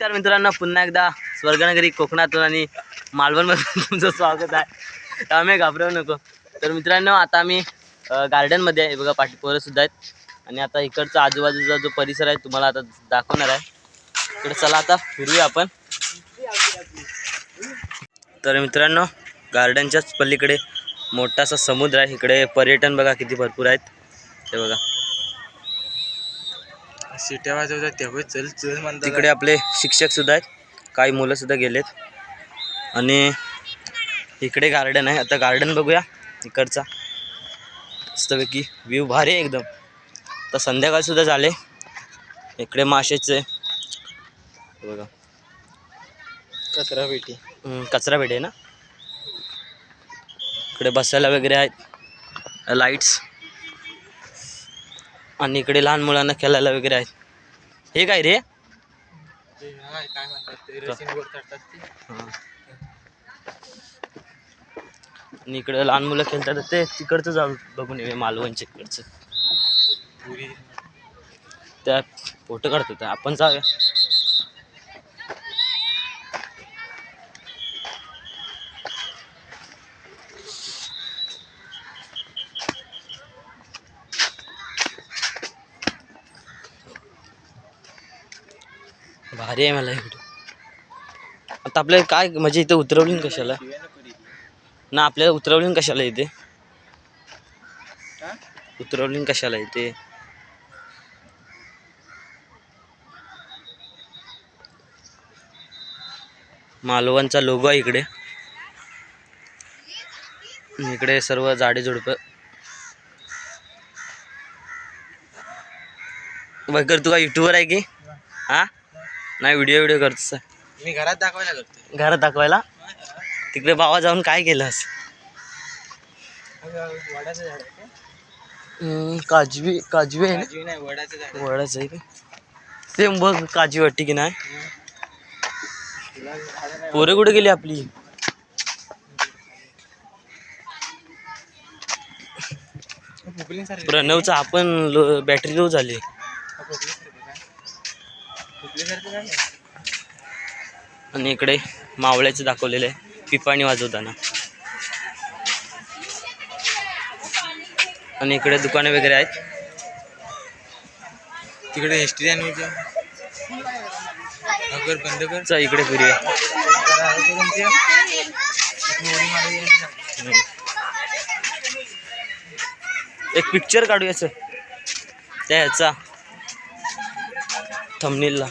नमस्कार मित्रांनो पुन्हा एकदा स्वर्गनगरी कोकणातून आणि मालवणमधून तुमचं स्वागत आहे. त्यामुळे घाबरवू नको. तर मित्रांनो आता आम्ही गार्डनमध्ये आहे. बघा पाठीपोरंसुद्धा सुद्धा आहेत. आणि आता इकडचा आजूबाजूचा जो परिसर आहे तुम्हाला आता दाखवणार आहे. इकडे चला आता फिरूया आपण. तर मित्रांनो गार्डनच्याच पलीकडे मोठासा समुद्र आहे. इकडे पर्यटन बघा किती भरपूर आहेत. ते बघा. सिट्या वाजवतात तेव्हा चल चल म्हणतात. तिकडे आपले शिक्षक सुद्धा आहेत. काही मुलं सुद्धा गेलेत. आणि इकडे गार्डन आहे. आता गार्डन बघूया. इकडचा मस्तपैकी व्ह्यू भारी आहे एकदम. आता संध्याकाळ सुद्धा झाले. इकडे माशेचे बघा. कचरा पेटी. कचरा पेटी आहे ना? इकडे बसायला वगैरे आहेत. लाईट्स आणि इकडे लहान मुलांना खेळायला वगैरे आहेत. हे काय रे? काय म्हणतात इकडे लहान मुलं खेळतात ते तिकडचं जाऊ बघून येऊया मालवणच्या इकडचं. त्या फोटो काढतो आपण जाऊया. भारी आहे मला इकडे. आता आपल्याला काय म्हणजे इथे उतरवली कशाला? ना आपल्याला उतरवली कशाला इथे? उतरवली कशाला इथे? मालवणचा लोगो आहे इकडे. इकडे सर्व झाडे झुडपं. बघर तू का युट्यूबर आहे की? हा? नाही व्हिडिओ व्हिडिओ करतोस मी घरात दाखवायला करतो घरात दाखवायला? तिकडे बाबा जाऊन काय केलंस वडाचं झाड आहे का? हम्म, काजवी काजवी आहे ना? काजवी नाही वडाचं झाड आहे. वडाचं आहे का? सेम बघ काजवी वाटते की नाही? तुला झाडं नाही पोरं कुठे गेली आपली? प्रणवचा आपण लो बॅटरी लो झाली काय फुकलीसारखं काय आहे? आणि इकडे मावळ्याचं दाखवलेलं आहे. पिपाणी वाजवताना. आणि इकडे दुकाने वगैरे आहेत. तिकडे हिस्ट्री आणि बंद कर चल इकडे फिरूया. एक पिक्चर काढूया सर. त्या ह्याचा. थंबनेलला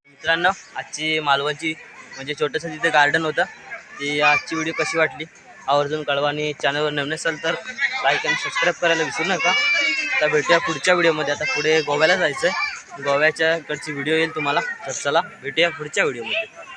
मित्रांनो आजची मालवणची म्हणजे छोटंसं तिथे गार्डन होतं. ती आजची व्हिडिओ कशी वाटली? आवर्जून कळवा आणि चॅनलवर नवीन असेल तर लाईक आणि सबस्क्राईब करायला विसरू नका. आता भेटूया पुढच्या व्हिडिओमध्ये आता पुढे गोव्याला जायचं आहे गोव्याच्या कडची व्हिडिओ येईल तुम्हाला. तर चला भेटूया पुढच्या व्हिडिओमध्ये